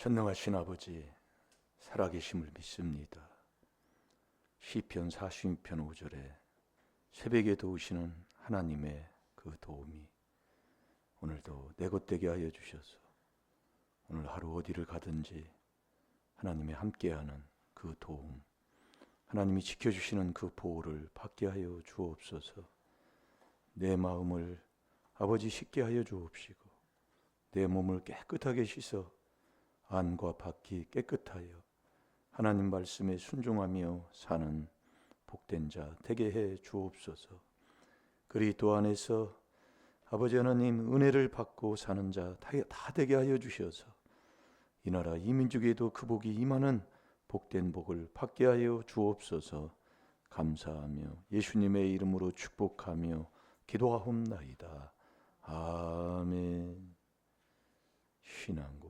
전능하신 아버지 살아계심을 믿습니다. 시편 46편 5절에 새벽에 도우시는 하나님의 그 도움이 오늘도 내것 되게 하여 주셔서 오늘 하루 어디를 가든지 하나님의 함께하는 그 도움 하나님이 지켜주시는 그 보호를 받게 하여 주옵소서 내 마음을 아버지 쉽게 하여 주옵시고 내 몸을 깨끗하게 씻어 안과 밖이 깨끗하여 하나님 말씀에 순종하며 사는 복된 자 되게 해 주옵소서. 그리스도 안에서 아버지 하나님 은혜를 받고 사는 자 다 되게 하여 주셔서 이 나라 이 민족에도 그 복이 임하는 복된 복을 받게 하여 주옵소서. 감사하며 예수님의 이름으로 축복하며 기도하옵나이다. 아멘. 신앙 고백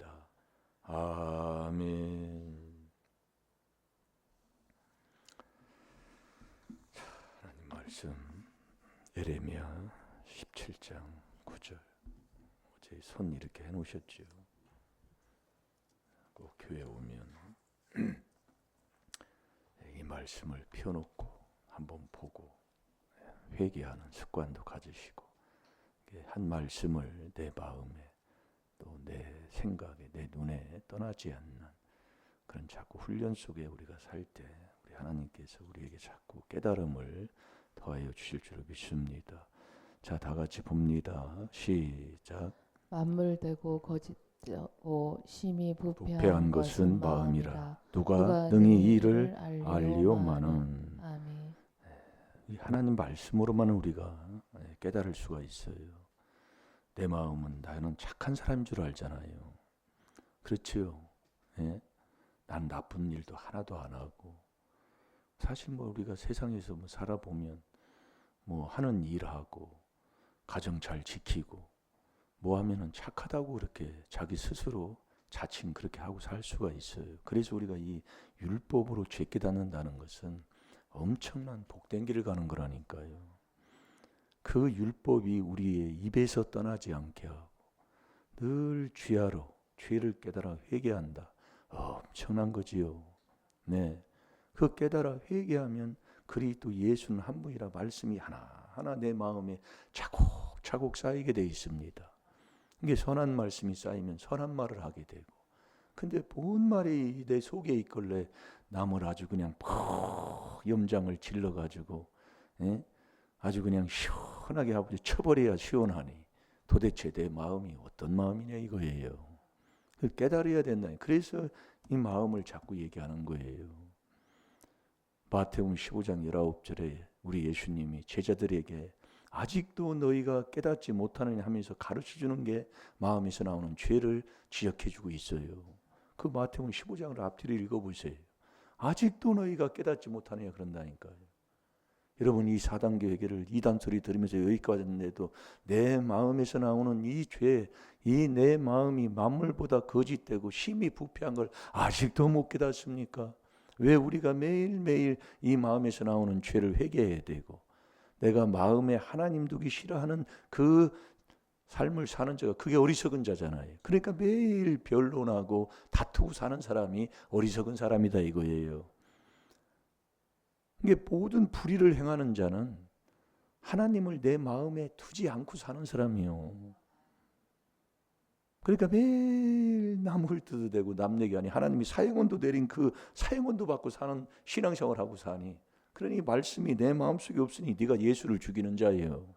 아멘. 하나님 말씀 예레미야 17장 9절 어제 손 이렇게 해놓으셨죠. 꼭 교회 오면 이 말씀을 펴놓고 한번 보고 회개하는 습관도 가지시고 한 말씀을 내 마음에 또 내 생각에 내 눈에 떠나지 않는 그런 자꾸 훈련 속에 우리가 살 때 우리 하나님께서 우리에게 자꾸 깨달음을 더하여 주실 줄 믿습니다. 자, 다 같이 봅니다. 시작. 만물되고 거짓되고 심히 부패한, 부패한 것은 마음이라 누가 능히 이 일을 알리오마는 아멘. 이 하나님 말씀으로만 우리가 깨달을 수가 있어요. 내 마음은 나는 착한 사람인 줄 알잖아요. 그렇지요. 예? 난 나쁜 일도 하나도 안 하고 사실 뭐 우리가 세상에서 뭐 살아보면 뭐 하는 일하고 가정 잘 지키고 뭐 하면은 착하다고 그렇게 자기 스스로 자칭 그렇게 하고 살 수가 있어요. 그래서 우리가 이 율법으로 죄 깨닫는다는 것은 엄청난 복된 길을 가는 거라니까요. 그 율법이 우리의 입에서 떠나지 않게 하고 늘 죄하러 죄를 깨달아 회개한다. 엄청난 거지요. 네. 그 깨달아 회개하면 그리스도 예수는 한 분이라 말씀이 하나하나 내 마음에 차곡차곡 쌓이게 돼 있습니다. 이게 선한 말씀이 쌓이면 선한 말을 하게 되고 근데 본 말이 내 속에 있걸래 남을 아주 그냥 퍽 염장을 질러 가지고 예? 아주 그냥 시원 하게 아버지 쳐버려야 시원하니 도대체 내 마음이 어떤 마음이냐 이거예요. 깨달아야 된다. 그래서 이 마음을 자꾸 얘기하는 거예요. 마태복음 15장 19절에 우리 예수님이 제자들에게 아직도 너희가 깨닫지 못하느냐 하면서 가르쳐 주는 게 마음에서 나오는 죄를 지적해 주고 있어요. 그 마태복음 15장을 앞뒤로 읽어 보세요. 아직도 너희가 깨닫지 못하느냐 그런다니까요. 여러분 이 사단교 회개를 이단 소리 들으면서 여기까지 왔는데도 내 마음에서 나오는 이 죄, 이 내 마음이 만물보다 거짓되고 심히 부패한 걸 아직도 못 깨닫습니까? 왜 우리가 매일매일 이 마음에서 나오는 죄를 회개해야 되고 내가 마음에 하나님 두기 싫어하는 그 삶을 사는 자가 그게 어리석은 자잖아요. 그러니까 매일 변론하고 다투고 사는 사람이 어리석은 사람이다 이거예요. 이게 모든 불의를 행하는 자는 하나님을 내 마음에 두지 않고 사는 사람이요. 그러니까 매일 남을 뜯어대고 남 얘기 아니 하나님이 사형원도 내린 그 사형원도 받고 사는 신앙생활 하고 사니 그러니 말씀이 내 마음속에 없으니 네가 예수를 죽이는 자예요.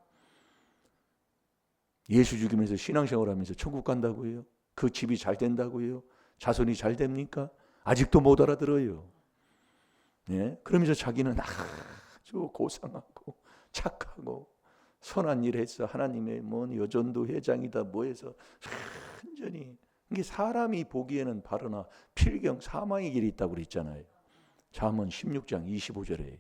예수 죽이면서 신앙생활 하면서 천국 간다고요? 그 집이 잘 된다고요? 자손이 잘 됩니까? 아직도 못 알아들어요. 예? 그러면서 자기는 아주 고상하고 착하고 선한 일 했어. 하나님의 뭔 여전도 회장이다 뭐 해서 완전히 이게 사람이 보기에는 바로나 필경 사망의 길이 있다고 그랬잖아요. 잠언 16장 25절에.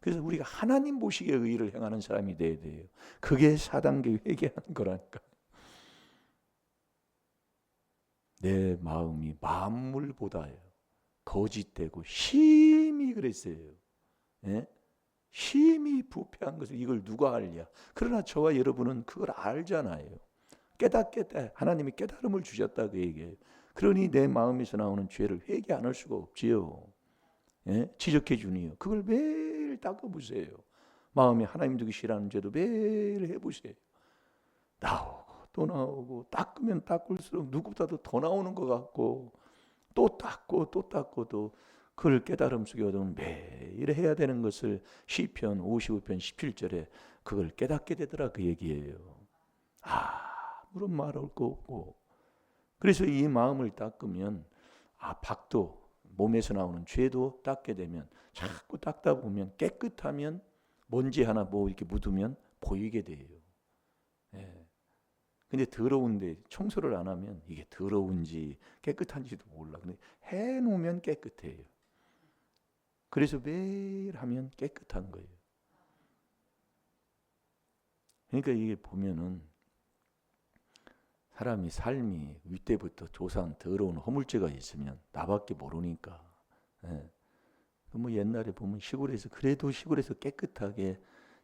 그래서 우리가 하나님 보시기에 의를 행하는 사람이 돼야 돼요. 그게 사단계 회개하는 거라니까. 내 마음이 만물보다요. 거짓되고 심히 그랬어요. 예? 심히 부패한 것을 이걸 누가 알냐? 그러나 저와 여러분은 그걸 알잖아요. 깨닫겠다. 하나님이 깨달음을 주셨다 그 얘기예요. 그러니 내 마음에서 나오는 죄를 회개 안 할 수가 없지요. 예? 지적해 주니요. 그걸 매일 닦아 보세요. 마음에 하나님 두기 싫어하는 죄도 매일 해 보세요. 나오고 또 나오고 닦으면 닦을수록 누구보다도 더 나오는 것 같고 또 닦고 또 닦고도 그걸 깨달음 속에 얻으면 매일 해야 되는 것을 시편 55편 17절에 그걸 깨닫게 되더라 그 얘기예요. 아무런 말할 거 없고 그래서 이 마음을 닦으면 아 박도 몸에서 나오는 죄도 닦게 되면 자꾸 닦다 보면 깨끗하면 먼지 하나 뭐 이렇게 묻으면 보이게 돼요. 예. 근데 더러운데 청소를 안 하면 이게 더러운지 깨끗한지도 몰라. 근데 해 놓으면 깨끗해요. 그래서 매일 하면 깨끗한 거예요. 그러니까 이게 보면은 사람이 삶이 윗때부터 조상 더러운 허물죄가 있으면 나밖에 모르니까. 예. 뭐 옛날에 보면 시골에서 그래도 시골에서 깨끗하게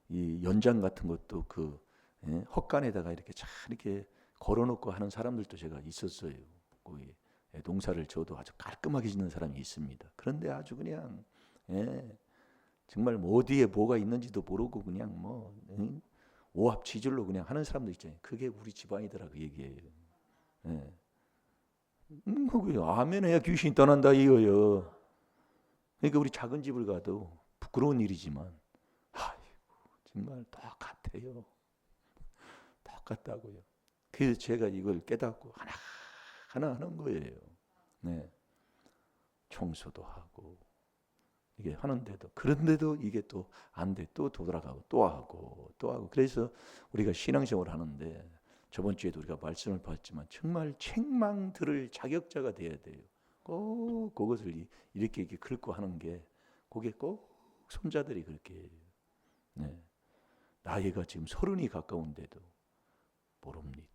이 연장 같은 것도 그 예, 헛간에다가 이렇게 잘 이렇게 걸어놓고 하는 사람들도 제가 있었어요. 거기 예, 농사를 저도 아주 깔끔하게 짓는 사람이 있습니다. 그런데 아주 그냥 예, 정말 뭐 어디에 뭐가 있는지도 모르고 그냥 뭐 응? 오합지졸로 그냥 하는 사람도 있잖아요. 그게 우리 집안이더라 그 얘기예요. 예. 음, 그게 아멘 해야 귀신이 떠난다 이거요. 그러니까 우리 작은 집을 가도 부끄러운 일이지만 아이고 정말 똑같아요. 똑같다고요. 그래서 제가 이걸 깨닫고 하나 하나 하는 거예요. 네. 청소도 하고 이게 하는데도 그런데도 이게 또 안 돼. 또 돌아가고 또 하고 또 하고 그래서 우리가 신앙생활을 하는데 저번 주에도 우리가 말씀을 봤지만 정말 책망 들을 자격자가 돼야 돼요. 꼭 그것을 이- 이렇게 이렇게 긁고 하는 게 그게 꼭 손자들이 그렇게 해요. 네. 나이가 지금 서른이 가까운데도 모릅니다.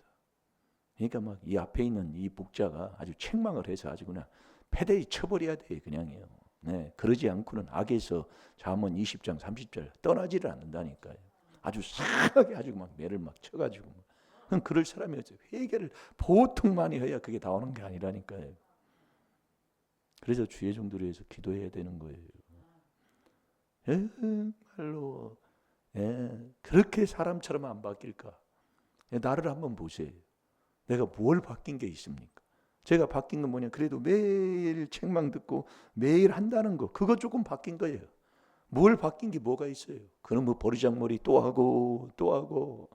그러니까 막 이 앞에 있는 이 목자가 아주 책망을 해서 아주 그냥 패대히 쳐버려야 돼 그냥요. 네, 그러지 않고는 악에서 잠언 20장 30절 떠나지를 않는다니까요. 아주 상하게 아주 막 매를 막 쳐가지고 막. 그럼 그럴 사람이 어째 회개를 보통 많이 해야 그게 나오는 게 아니라니까요. 그래서 주의 종들을 위해서 기도해야 되는 거예요. 정말로 예, 그렇게 사람처럼 안 바뀔까? 예, 나를 한번 보세요. 내가 뭘 바뀐 게 있습니까? 제가 바뀐 건 뭐냐? 그래도 매일 책망 듣고 매일 한다는 거, 그거 조금 바뀐 거예요. 뭘 바뀐 게 뭐가 있어요? 그럼 뭐 버리장머리 또 하고 또 하고,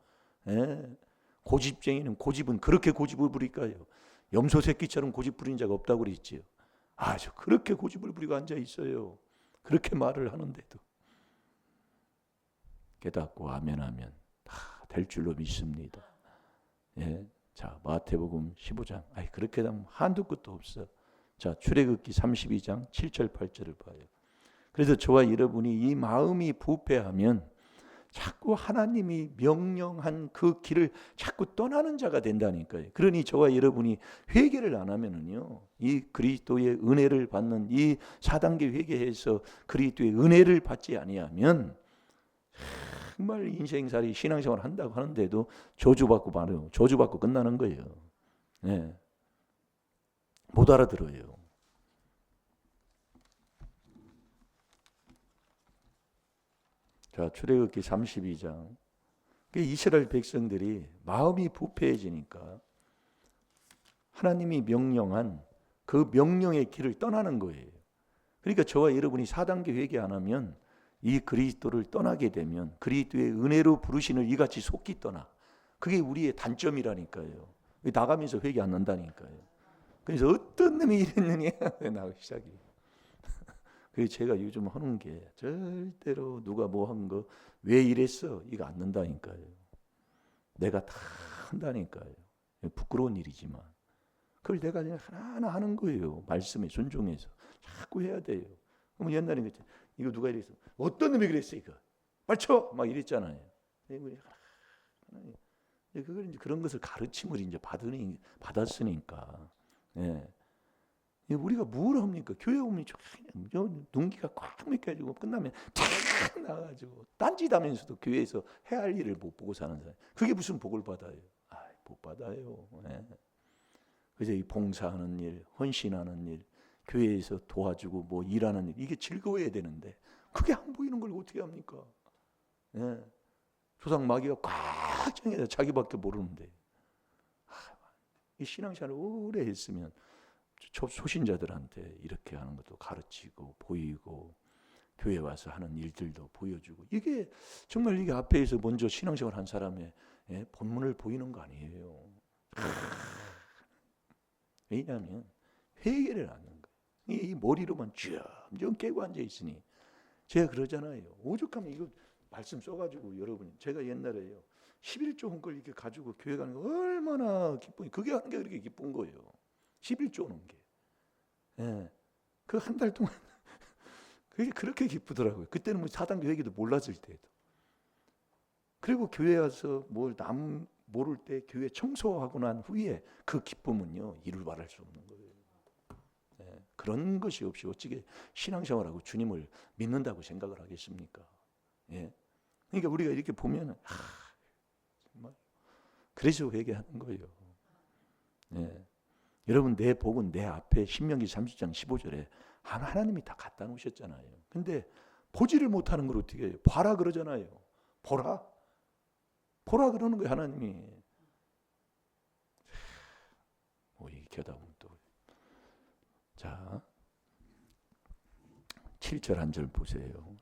예. 고집쟁이는 고집은 그렇게 고집을 부릴까요? 염소 새끼처럼 고집 부린 자가 없다고 그랬지요. 아주 그렇게 고집을 부리고 앉아 있어요. 그렇게 말을 하는데도 깨닫고 아멘하면 다 될 줄로 믿습니다. 예. 자, 마태복음 15장. 아이 그렇게 하면 한두 끝도 없어. 자, 출애굽기 32장 7절 8절을 봐요. 그래서 저와 여러분이 이 마음이 부패하면 자꾸 하나님이 명령한 그 길을 자꾸 떠나는 자가 된다니까요. 그러니 저와 여러분이 회개를 안 하면은요, 이 그리스도의 은혜를 받는 이 4단계 회개해서 그리스도의 은혜를 받지 아니하면 정말 인생살이 신앙생활 한다고 하는데도 저주받고 말아요. 저주받고 끝나는 거예요. 네. 못 알아들어요. 자, 출애굽기 32장. 그 이스라엘 백성들이 마음이 부패해지니까 하나님이 명령한 그 명령의 길을 떠나는 거예요. 그러니까 저와 여러분이 4단계 회개 안 하면 이 그리스도를 떠나게 되면 그리스도의 은혜로 부르시는 이같이 속기 떠나. 그게 우리의 단점이라니까요. 나가면서 회개 안 한다니까요. 그래서 어떤 놈이 이랬느냐 나가 시작이. 그래서 제가 요즘 하는 게 절대로 누가 뭐 한 거 왜 이랬어 이거 안 는다니까요. 내가 다 한다니까요. 부끄러운 일이지만 그걸 내가 그냥 하나하나 하는 거예요. 말씀에 순종해서 자꾸 해야 돼요. 그러면 옛날에 그랬지 이거 누가 이랬어? 어떤 놈이 그랬어 이거? 빨쳐 막 이랬잖아요. 그걸 이제 그런 것을 가르침을 이제 받으니 받았으니까. 예. 이 우리가 뭘 합니까? 교회 오면 저 그냥 저 눈기가 꽉 막혀가지고 끝나면 탁 나가지고 딴짓하면서도 교회에서 해야 할 일을 못 보고 사는 사람. 그게 무슨 복을 받아요? 아, 못 받아요. 예. 그래서 이 봉사하는 일, 헌신하는 일, 교회에서 도와주고 뭐 일하는 일 이게 즐거워야 되는데 그게 안 보이는 걸 어떻게 합니까? 예. 조상 마귀가 꽉 정해서 자기밖에 모르는데 아, 이 신앙생활을 오래 했으면 저 소신자들한테 이렇게 하는 것도 가르치고 보이고 교회 와서 하는 일들도 보여주고 이게 정말 이게 앞에서 먼저 신앙생활 한 사람의 예, 본문을 보이는 거 아니에요. 왜냐하면 회개를 하는. 이 머리로만 쭉 깨고 앉아 있으니 제가 그러잖아요. 오죽하면 이거 말씀 써가지고 여러분이 제가 옛날에요 11조 원걸 이렇게 가지고 교회 가는 거 얼마나 기쁨이 그게 하는 게 그렇게 기쁜 거예요. 11조 오는 게. 예. 그 한 달 동안 그게 그렇게 기쁘더라고요. 그때는 뭐 사단교 회계도 몰랐을 때도. 그리고 교회 와서 뭘 남 모를 때 교회 청소하고 난 후에 그 기쁨은요 이를 말할 수 없는 거예요. 예. 그런 것이 없이 어찌게 신앙생활하고 주님을 믿는다고 생각을 하겠습니까? 예. 그러니까 우리가 이렇게 보면 아, 정말 그래서 회개하는 거예요. 예. 여러분 내 복은 내 앞에 신명기 30장 15절에 하나님이 다 갖다 놓으셨잖아요. 근데 보지를 못하는 걸 어떻게 해요? 봐라 그러잖아요. 보라. 보라 그러는 거예요, 하나님이. 뭐이 겨다 보면 또. 자. 7절 한 절 보세요.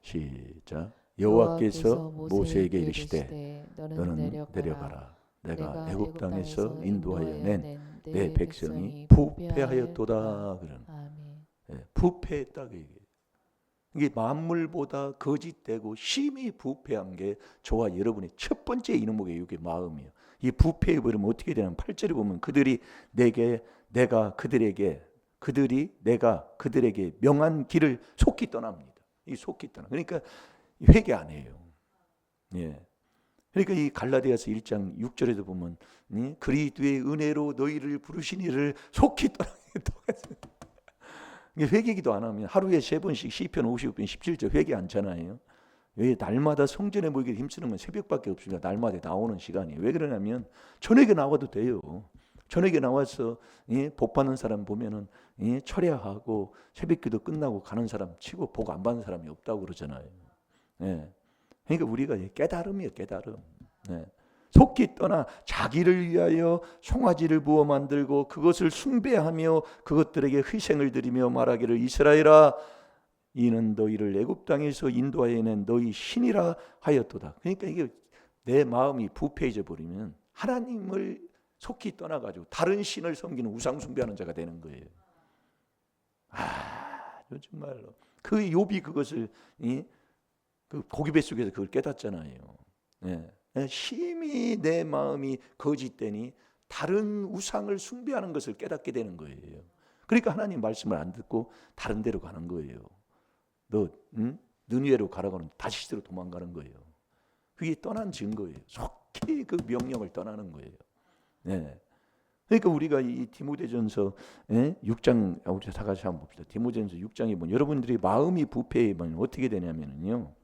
시작. 여호와께서 모세에게 이르시되 너는 내려가라. 내가 애굽 땅에서 인도하여 낸 내 백성이 부패하였도다. 아멘. 예, 부패했다 그 얘기. 이게 만물보다 거짓되고 심히 부패한 게 저와 여러분의 첫 번째 이놈목의 이게 마음이에요. 이 부패해 버리면 어떻게 되냐면 8절에 보면 그들이 내게 내가 그들에게 그들이 내가 그들에게 명한 길을 속히 떠납니다. 이 속히 떠나. 그러니까 회개 안 해요. 예. 그러니까 이 갈라디아서 1장 6절에도 보면 이 그리스도의 은혜로 너희를 부르시니를 속히. 이게 회개기도 안 하면 하루에 세 번씩 시편 55편 17절 회개 않잖아요. 왜 날마다 성전에 모이기 힘쓰는 건 새벽밖에 없습니다. 날마다 나오는 시간이 왜 그러냐면 저녁에 나와도 돼요. 저녁에 나와서 예, 복 받는 사람 보면은 예, 철야하고 새벽기도 끝나고 가는 사람 치고 복 안 받는 사람이 없다고 그러잖아요. 예. 그러니까 우리가 깨달음이에요, 깨달음. 네. 속기 떠나 자기를 위하여 송아지를 부어 만들고 그것을 숭배하며 그것들에게 희생을 드리며 말하기를 이스라엘아 이는 너희를 애굽 땅에서 인도하여 낸 너희 신이라 하였도다. 그러니까 이게 내 마음이 부패해져 버리면 하나님을 속히 떠나 가지고 다른 신을 섬기는 우상 숭배하는 자가 되는 거예요. 아, 정말로 그 욥이 그것을 이, 그 고기 뱃속에서 그걸 깨닫잖아요. 예. 심히 내 마음이 거짓되니 다른 우상을 숭배하는 것을 깨닫게 되는 거예요. 그러니까 하나님 말씀을 안 듣고 다른 데로 가는 거예요. 너 응? 느니에로 가라고 하면 다시 시대로 도망가는 거예요. 그게 떠난 증거예요. 속히 그 명령을 떠나는 거예요. 네. 그러니까 우리가 이 디모데전서 예? 6장 아, 우리 다 같이 한번 봅시다. 디모데전서 6장에 보면 여러분들이 마음이 부패하면 어떻게 되냐면요.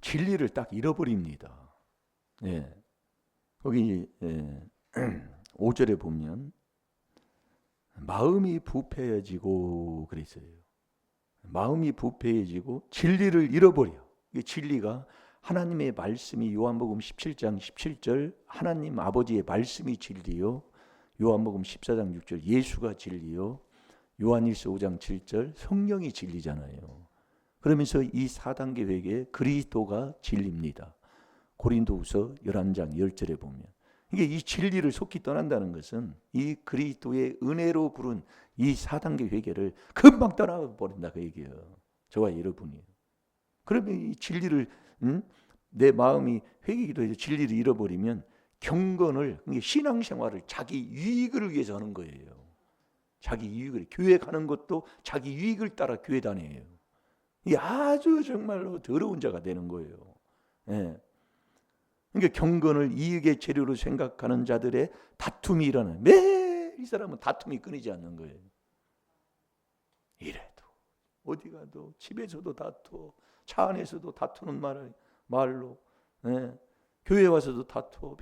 진리를 딱 잃어버립니다. 예. 거기 예. 5절에 보면 마음이 부패해지고 그랬어요. 마음이 부패해지고 진리를 잃어버려. 이 진리가 하나님의 말씀이 요한복음 17장 17절 하나님 아버지의 말씀이 진리요. 요한복음 14장 6절 예수가 진리요. 요한일서 5장 7절 성령이 진리잖아요. 그러면서 이 4단계 회개 그리스도가 진리입니다. 고린도후서 11장 10절에 보면 이게 이 진리를 속히 떠난다는 것은 이 그리스도의 은혜로 부른 이 4단계 회개를 금방 떠나버린다 그 얘기예요. 저와 여러분이. 그러면 이 진리를 음? 내 마음이 회개기도 해서 진리를 잃어버리면 경건을 신앙생활을 자기 유익을 위해서 하는 거예요. 자기 유익을 교회 가는 것도 자기 유익을 따라 교회 다녀요. 이 아주 정말로 더러운 자가 되는 거예요. 예. 그러니까 경건을 이익의 재료로 생각하는 자들의 다툼이 일어나. 매일 이 사람은 다툼이 끊이지 않는 거예요. 이래도 어디 가도 집에서도 다투, 차 안에서도 다투는 말 말로, 예. 교회 와서도 다투.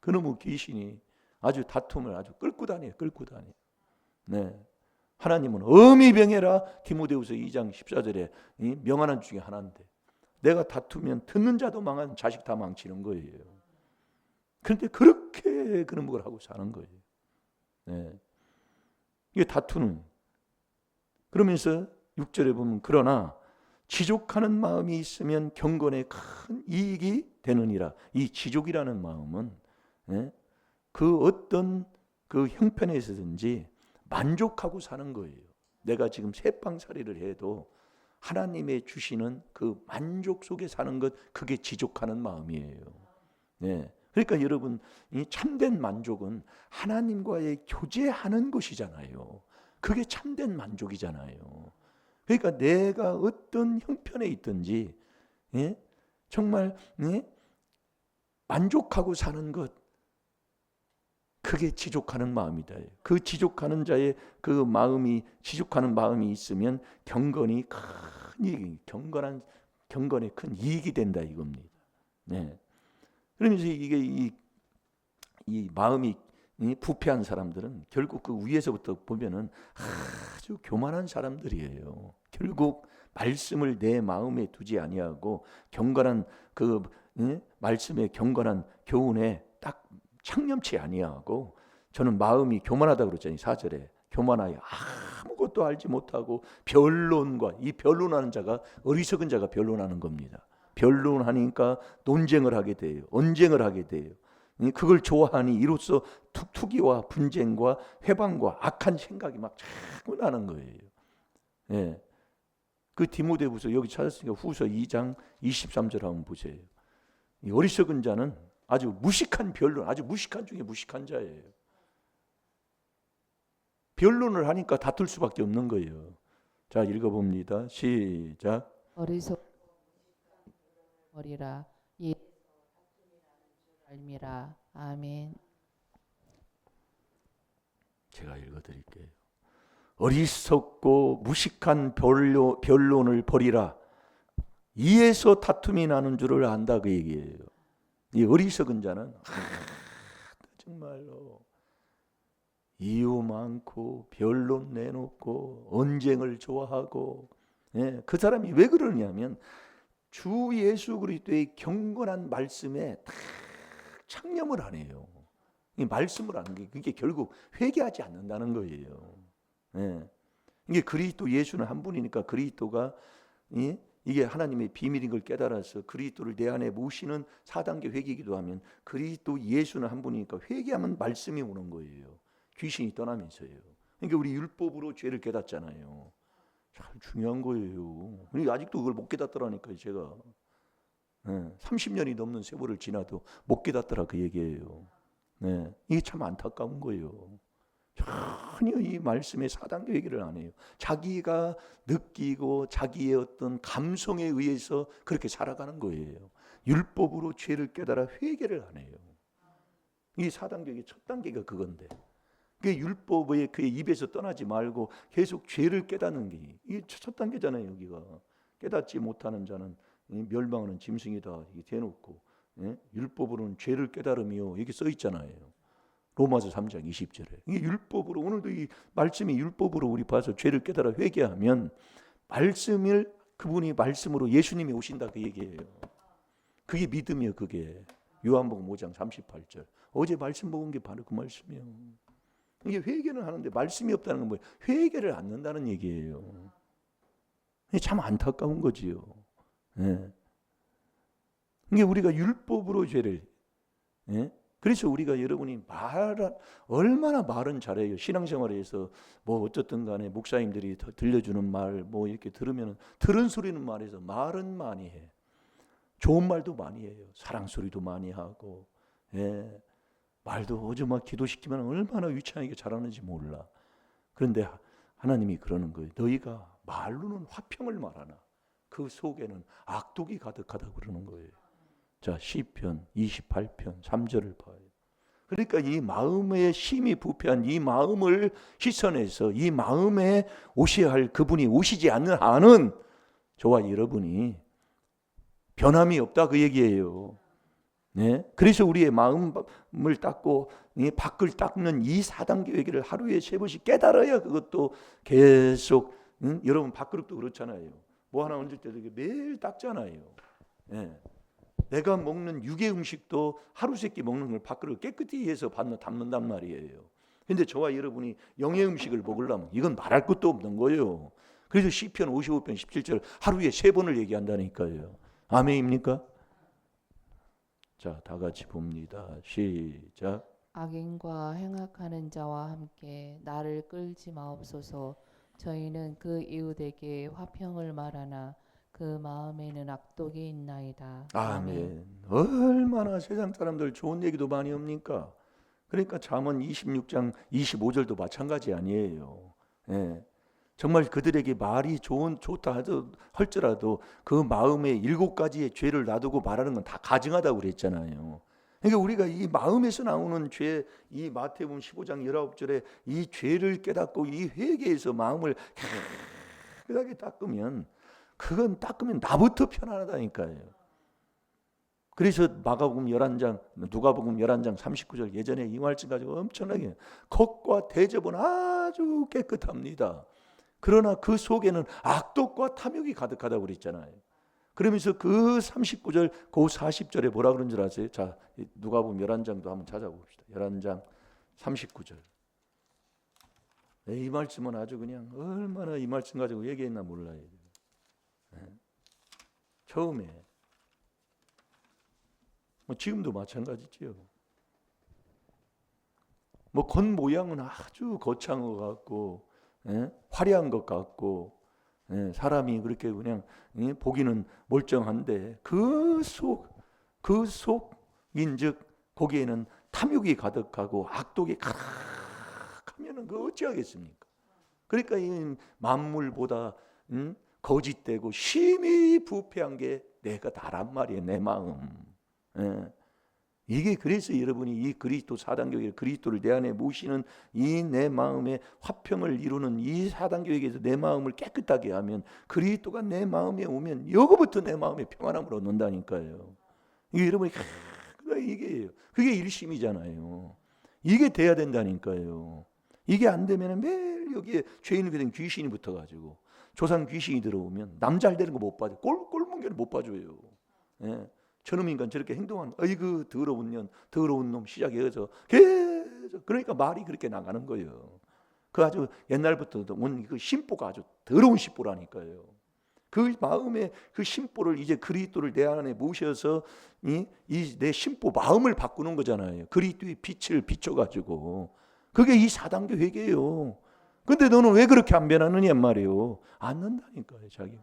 그놈의 귀신이 아주 다툼을 아주 끌고 다녀요. 끌고 다녀. 네. 하나님은 엄히 병해라 디모데후서 2장 14절에 이 명하는 중에 하나인데 내가 다투면 듣는 자도 망한 자식 다 망치는 거예요. 그런데 그렇게 그런 걸 하고 사는 거예요. 네. 이게 다투는 그러면서 6절에 보면 그러나 지족하는 마음이 있으면 경건에 큰 이익이 되느니라. 이 지족이라는 마음은 예? 그 어떤 그 형편에서든지 만족하고 사는 거예요. 내가 지금 새빵살이를 해도 하나님의 주시는 그 만족 속에 사는 것 그게 지족하는 마음이에요. 네. 그러니까 여러분 이 참된 만족은 하나님과의 교제하는 것이잖아요. 그게 참된 만족이잖아요. 그러니까 내가 어떤 형편에 있든지 예? 정말 예? 만족하고 사는 것 그게 지족하는 마음이다. 그 지족하는 자의 그 마음이 지족하는 마음이 있으면 경건이 큰 이익, 경건한 경건에 큰 이익이 된다 이겁니다. 네. 그러면서 이게 이, 이 마음이 이 부패한 사람들은 결국 그 위에서부터 보면은 아주 교만한 사람들이에요. 결국 말씀을 내 마음에 두지 아니하고 경건한 그 예? 말씀의 경건한 교훈에 딱 창념치 아니하고 저는 마음이 교만하다 그랬잖아요. 사절에 교만하여 아무것도 알지 못하고 변론과 이 변론하는 자가 어리석은 자가 변론하는 겁니다. 변론하니까 논쟁을 하게 돼요. 언쟁을 하게 돼요. 그걸 좋아하니 이로써 툭툭이와 분쟁과 회방과 악한 생각이 막 자꾸 나는 거예요. 예. 그 디모데후서 여기 찾았으니까 후서 2장 23절 한번 보세요. 이 어리석은 자는 아주 무식한 변론, 아주 무식한 중에 무식한 자예요. 변론을 하니까 다툴 수밖에 없는 거예요. 자, 읽어봅니다. 시작. 어리석 머리라 이 알미라 아멘. 제가 읽어드릴게요. 어리석고 무식한 변론, 변론을 버리라. 이에서 다툼이 나는 줄을 안다 그 얘기예요. 이 어리석은 자는 아, 정말로 이유 많고 변론 내놓고 언쟁을 좋아하고 예, 그 사람이 왜 그러냐면 주 예수 그리스도의 경건한 말씀에 다 창념을 안 해요. 이 말씀을 하는 게 그게 결국 회개하지 않는다는 거예요. 예. 이게 그리스도 예수는 한 분이니까 그리스도가 예? 이게 하나님의 비밀인 걸 깨달아서 그리스도를 내 안에 모시는 4단계 회개기도 하면 그리스도 예수는 한 분이니까 회개하면 말씀이 오는 거예요. 귀신이 떠나면서요. 그러니까 우리 율법으로 죄를 깨닫잖아요. 참 중요한 거예요. 우리 아직도 그걸 못 깨닫더라니까요, 제가. 네, 30년이 넘는 세월을 지나도 못 깨닫더라 그 얘기예요. 네, 이게 참 안타까운 거예요. 전혀 이 말씀의 4단계 얘기를 안 해요. 자기가 느끼고 자기의 어떤 감성에 의해서 그렇게 살아가는 거예요. 율법으로 죄를 깨달아 회개를 안 해요. 이 4단계의 첫 단계가 그건데. 그 율법의 그의 입에서 떠나지 말고 계속 죄를 깨닫는 게 이게 첫 단계잖아요, 여기가. 깨닫지 못하는 자는 멸망하는 짐승이다. 이게 대놓고 예? 율법으로는 죄를 깨달음이요. 이게 써 있잖아요. 로마서 3장 20절에 이게 율법으로 오늘도 이 말씀이 율법으로 우리 봐서 죄를 깨달아 회개하면 말씀을 그분이 말씀으로 예수님이 오신다 그 얘기예요. 그게 믿음이에요, 그게. 요한복음 5장 38절. 어제 말씀 먹은 게 바로 그 말씀이에요. 이게 회개는 하는데 말씀이 없다는 건 뭐예요? 회개를 않는다는 얘기예요. 참 안타까운 거지요. 예. 이게 우리가 율법으로 죄를 예? 그래서 우리가 여러분이 말 얼마나 말은 잘해요. 신앙생활에서 뭐 어쨌든 간에 목사님들이 더 들려주는 말 뭐 이렇게 들으면 들은 소리는 말해서 말은 많이 해. 좋은 말도 많이 해요. 사랑 소리도 많이 하고 예. 말도 어제 막 기도시키면 얼마나 유창하게 잘하는지 몰라. 그런데 하나님이 그러는 거예요. 너희가 말로는 화평을 말하나 그 속에는 악독이 가득하다 그러는 거예요. 자, 시편 28편 3절을 봐요. 그러니까 이 마음에 심히 부패한 이 마음을 씻어내서 이 마음에 오셔야 할 그분이 오시지 않는 한은 저와 여러분이 변함이 없다 그 얘기예요. 네? 그래서 우리의 마음을 닦고 이 밖을 닦는 이 4단계 회개를 하루에 세 번씩 깨달아야 그것도 계속 응? 여러분 밥그릇도 그렇잖아요. 뭐 하나 얹을 때도 매일 닦잖아요. 예. 내가 먹는 유괴 음식도 하루 세끼 먹는 걸 밥그릇 깨끗이 해서 받는 담는단 말이에요. 근데 저와 여러분이 영의 음식을 먹으려면 이건 말할 것도 없는 거예요. 그래서 시편 55편 17절 하루에 세 번을 얘기한다니까요. 아멘입니까? 자, 다 같이 봅니다. 시작. 악인과 행악하는 자와 함께 나를 끌지 마옵소서. 저희는 그 이웃에게 화평을 말하나 그 마음에는 악독이 있나이다. 아멘. 얼마나 세상 사람들 좋은 얘기도 많이 합니까? 그러니까 잠언 26장 25절도 마찬가지 아니에요. 예. 정말 그들에게 말이 좋은 좋다 할지라도 그 마음에 일곱 가지의 죄를 놔두고 말하는 건 다 가증하다고 그랬잖아요. 그러니까 우리가 이 마음에서 나오는 죄, 이 마태복음 15장 19절에 이 죄를 깨닫고 이 회개에서 마음을 깨끗하게 닦으면 그건 닦으면 나부터 편안하다니까요. 그래서 마가복음 11장, 누가복음 11장 39절 예전에 이 말씀 가지고 엄청나게 겉과 대접은 아주 깨끗합니다. 그러나 그 속에는 악독과 탐욕이 가득하다고 그랬잖아요. 그러면서 그 39절, 그 40절에 뭐라 그런 줄 아세요? 자, 누가복음 11장도 한번 찾아봅시다. 11장 39절. 네, 이 말씀은 아주 그냥 얼마나 이 말씀 가지고 얘기했나 몰라요. 네. 처음에 뭐 지금도 마찬가지지요. 뭐 겉 모양은 아주 거창한 것 같고 예? 화려한 것 같고 예, 사람이 그렇게 그냥 예, 보기는 멀쩡한데 그 속 그 속인즉 거기에는 탐욕이 가득하고 악독이 가득하면은 그 어찌하겠습니까? 그러니까 이 만물보다 음, 거짓되고 심히 부패한 게 내가 다란 말이에요 내 마음. 예. 이게 그래서 여러분이 이 그리스도 사단교회 그리스도를 내 안에 모시는 이 내 마음의 화평을 이루는 이 사단교회에서 내 마음을 깨끗하게 하면 그리스도가 내 마음에 오면 여기부터 내 마음에 평안함을 얻는다니까요. 이게 여러분이 이게요. 그게 일심이잖아요. 이게 돼야 된다니까요. 이게 안 되면 매일 여기에 죄인을 된 귀신이 붙어가지고 조상 귀신이 들어오면 남잘 되는 거 못 봐줘. 꼴 꼴문개를 못 봐줘요. 예. 저놈 인간 저렇게 행동한 어이그 더러운 년 더러운 놈 시작해서 계속 그러니까 말이 그렇게 나가는 거예요. 그 아주 옛날부터 온그 심보가 아주 더러운 심보라니까요. 그 마음의 그 심보를 이제 그리스도를 내 안에 모셔서 이내 심보 마음을 바꾸는 거잖아요. 그리스도의 빛을 비춰 가지고 그게 이 사단계 회개예요. 근데 너는 왜 그렇게 안 변하느냐 말이에요. 안 는다니까요, 자기가.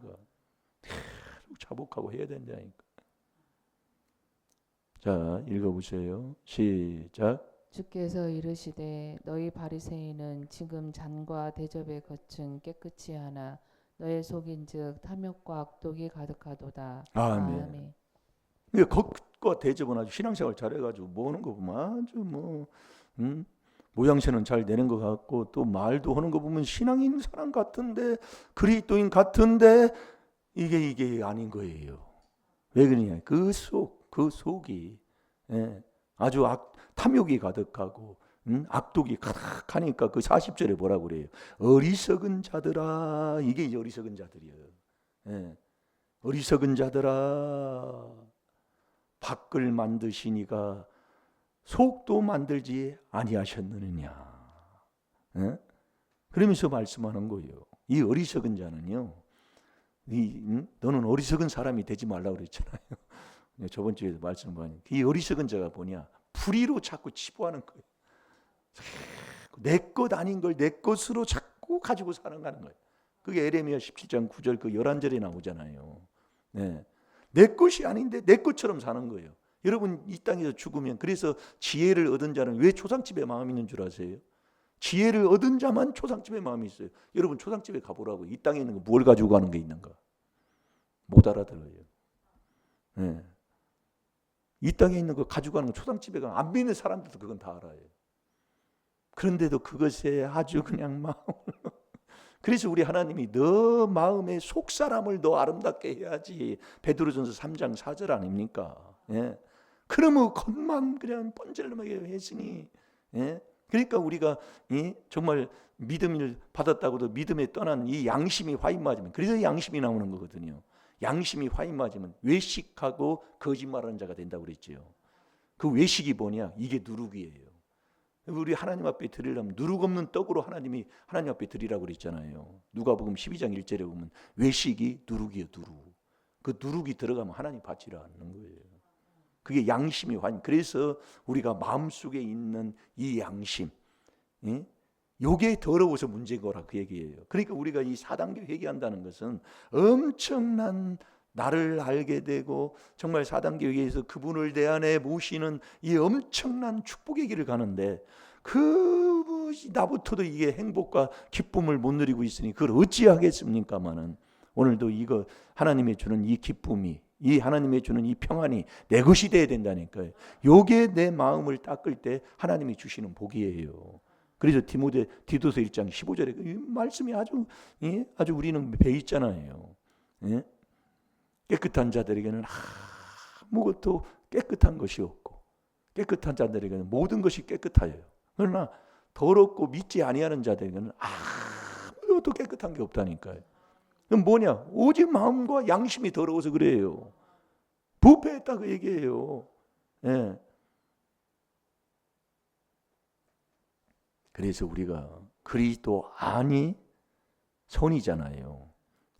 계속 자복하고 해야 된다니까. 자, 읽어보세요. 시작. 주께서 이르시되 너희 바리새인은 지금 잔과 대접에 거친 깨끗이 하나 너의 속인즉 탐욕과 악독이 가득하도다. 아멘. 그러니까 겉과 대접은 아주 신앙생활 잘해가지고 뭐하는 거 보면 아주 뭐 음? 모양새는 잘 내는 것 같고 또 말도 하는 거 보면 신앙인 사람 같은데 그리스도인 같은데 이게 이게 아닌 거예요. 왜 그러냐? 그 속, 그 속이 예, 아주 악, 탐욕이 가득하고 응? 악독이 가득하니까 그 40절에 뭐라고 그래요? 어리석은 자들아 이게 어리석은 자들이에요. 예. 어리석은 자들아 밖을 만드시니가 속도 만들지 아니하셨느냐. 예? 그러면서 말씀하는 거예요. 이 어리석은 자는요. 이, 응? 너는 어리석은 사람이 되지 말라고 그랬잖아요. 저번 주에도 말씀하니 이 어리석은 자가 뭐냐? 불의로 자꾸 치부하는 거예요. 내 것 아닌 걸 내 것으로 자꾸 가지고 살아가는 거예요. 그게 에레미야 17장 9절 그 11절에 나오잖아요. 네. 내 것이 아닌데 내 것처럼 사는 거예요. 여러분 이 땅에서 죽으면 그래서 지혜를 얻은 자는 왜 초상집에 마음이 있는 줄 아세요? 지혜를 얻은 자만 초상집에 마음이 있어요. 여러분 초상집에 가보라고 이 땅에 있는 거 뭘 가지고 가는 게 있는가? 못 알아들어요. 네. 이 땅에 있는 거 가지고 가는 거 초상집에 가면 안 믿는 사람들도 그건 다 알아요. 그런데도 그것에 아주 그냥 마음 그래서 우리 하나님이 너 마음의 속 사람을 더 아름답게 해야지 베드로전서 3장 4절 아닙니까? 예. 그러면 겉만 그냥 번질름하게 했으니 예. 그러니까 우리가 이 정말 믿음을 받았다고도 믿음에 떠난 이 양심이 화인 맞으면 그래서 양심이 나오는 거거든요. 양심이 화인 맞으면 외식하고 거짓말하는 자가 된다고 그랬지요. 그 외식이 뭐냐? 이게 누룩이에요. 우리 하나님 앞에 드리려면 누룩 없는 떡으로 하나님이 하나님 앞에 드리라고 그랬잖아요. 누가복음 12장 1절에 보면 외식이 누룩이에요, 누룩. 그 누룩이 들어가면 하나님 받지를 않는 거예요. 그게 양심이 환. 그래서 우리가 마음속에 있는 이 양심, 예? 요게 더러워서 문제인 거라 그 얘기예요. 그러니까 우리가 이 4단계 회개한다는 것은 엄청난 나를 알게 되고 정말 4단계 회개에서 그분을 내 안에 모시는 이 엄청난 축복의 길을 가는데 그 나부터도 이게 행복과 기쁨을 못 누리고 있으니 그걸 어찌하겠습니까마는 오늘도 이거 하나님이 주는 이 기쁨이 이 하나님이 주는 이 평안이 내 것이 돼야 된다니까요. 요게 내 마음을 닦을 때 하나님이 주시는 복이에요. 그래서 디모데 디도서 1장 15절에 이 말씀이 아주 예? 아주 우리는 배 있잖아요. 예? 깨끗한 자들에게는 아무것도 깨끗한 것이 없고 깨끗한 자들에게는 모든 것이 깨끗하여 그러나 더럽고 믿지 아니하는 자들에게는 아무것도 깨끗한 게 없다니까요. 뭐냐? 오직 마음과 양심이 더러워서 그래요. 부패했다 그 얘기예요. 예. 그래서 우리가 그리스도 안이 선이잖아요.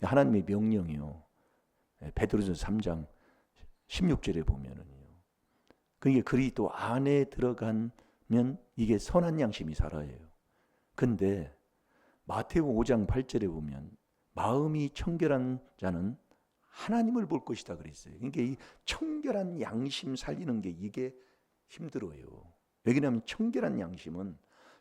하나님의 명령이요. 예, 베드로전서 3장 16절에 보면은요. 그게 그리스도 안에 들어가면 이게 선한 양심이 살아요. 근데 마태복음 5장 8절에 보면 마음이 청결한 자는 하나님을 볼 것이다 그랬어요. 그러니까 이 청결한 양심 살리는 게 이게 힘들어요. 왜냐하면 청결한 양심은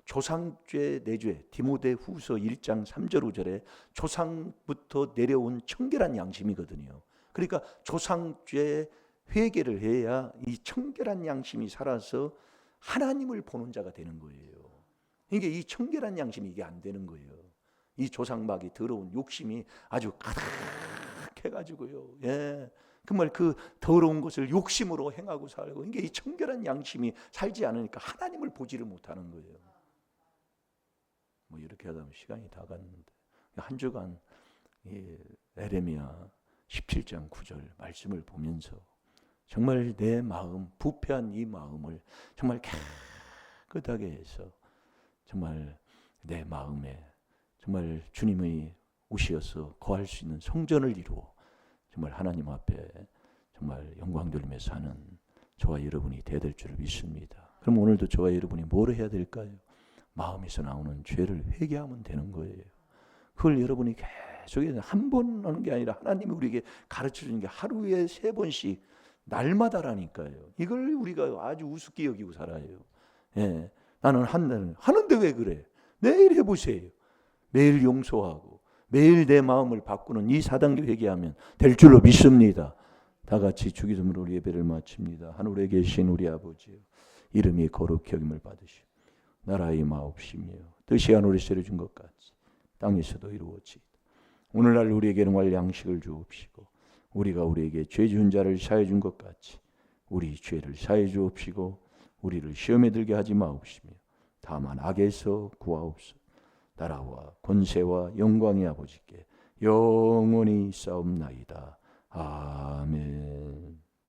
조상죄 내죄 디모데 후서 1장 3절 5절에 조상부터 내려온 청결한 양심이거든요. 그러니까 조상죄 회개를 해야 이 청결한 양심이 살아서 하나님을 보는 자가 되는 거예요. 이게 이 청결한 양심이 이게 안 되는 거예요. 이 조상막이 더러운 욕심이 아주 가득해가지고요. 예. 정말 그 더러운 것을 욕심으로 행하고 살고 이게 이 청결한 양심이 살지 않으니까 하나님을 보지를 못하는 거예요. 뭐 이렇게 하다 보면 시간이 다 갔는데 한 주간 이 에레미야 17장 9절 말씀을 보면서 정말 내 마음 부패한 이 마음을 정말 깨끗하게 해서 정말 내 마음에 정말 주님의 오시어서 거할 수 있는 성전을 이루어 정말 하나님 앞에 정말 영광 돌리며 사는 저와 여러분이 되야 될 줄을 믿습니다. 그럼 오늘도 저와 여러분이 뭘 해야 될까요? 마음에서 나오는 죄를 회개하면 되는 거예요. 그걸 여러분이 계속 한 번 하는 게 아니라 하나님이 우리에게 가르쳐 주는 게 하루에 세 번씩 날마다라니까요. 이걸 우리가 아주 우습게 여기고 살아요. 예. 나는 한다는 하는데 왜 그래? 매일 해보세요. 매일 용서하고 매일 내 마음을 바꾸는 이 사단계 회개하면 될 줄로 믿습니다. 다 같이 주기도문으로 예배를 마칩니다. 하늘에 계신 우리 아버지요. 이름이 거룩히 여김을 받으시오. 나라의 마옵시며 뜻이 하늘에 세려준 것 같이 땅에서도 이루어지이다. 오늘날 우리에게는 할 양식을 주옵시고 우리가 우리에게 죄 지은 자를 사해 준 것 같이 우리 죄를 사해 주옵시고 우리를 시험에 들게 하지 마옵시며 다만 악에서 구하옵소서. 나라와 권세와 영광의 아버지께 영원히 싸움나이다. 아멘.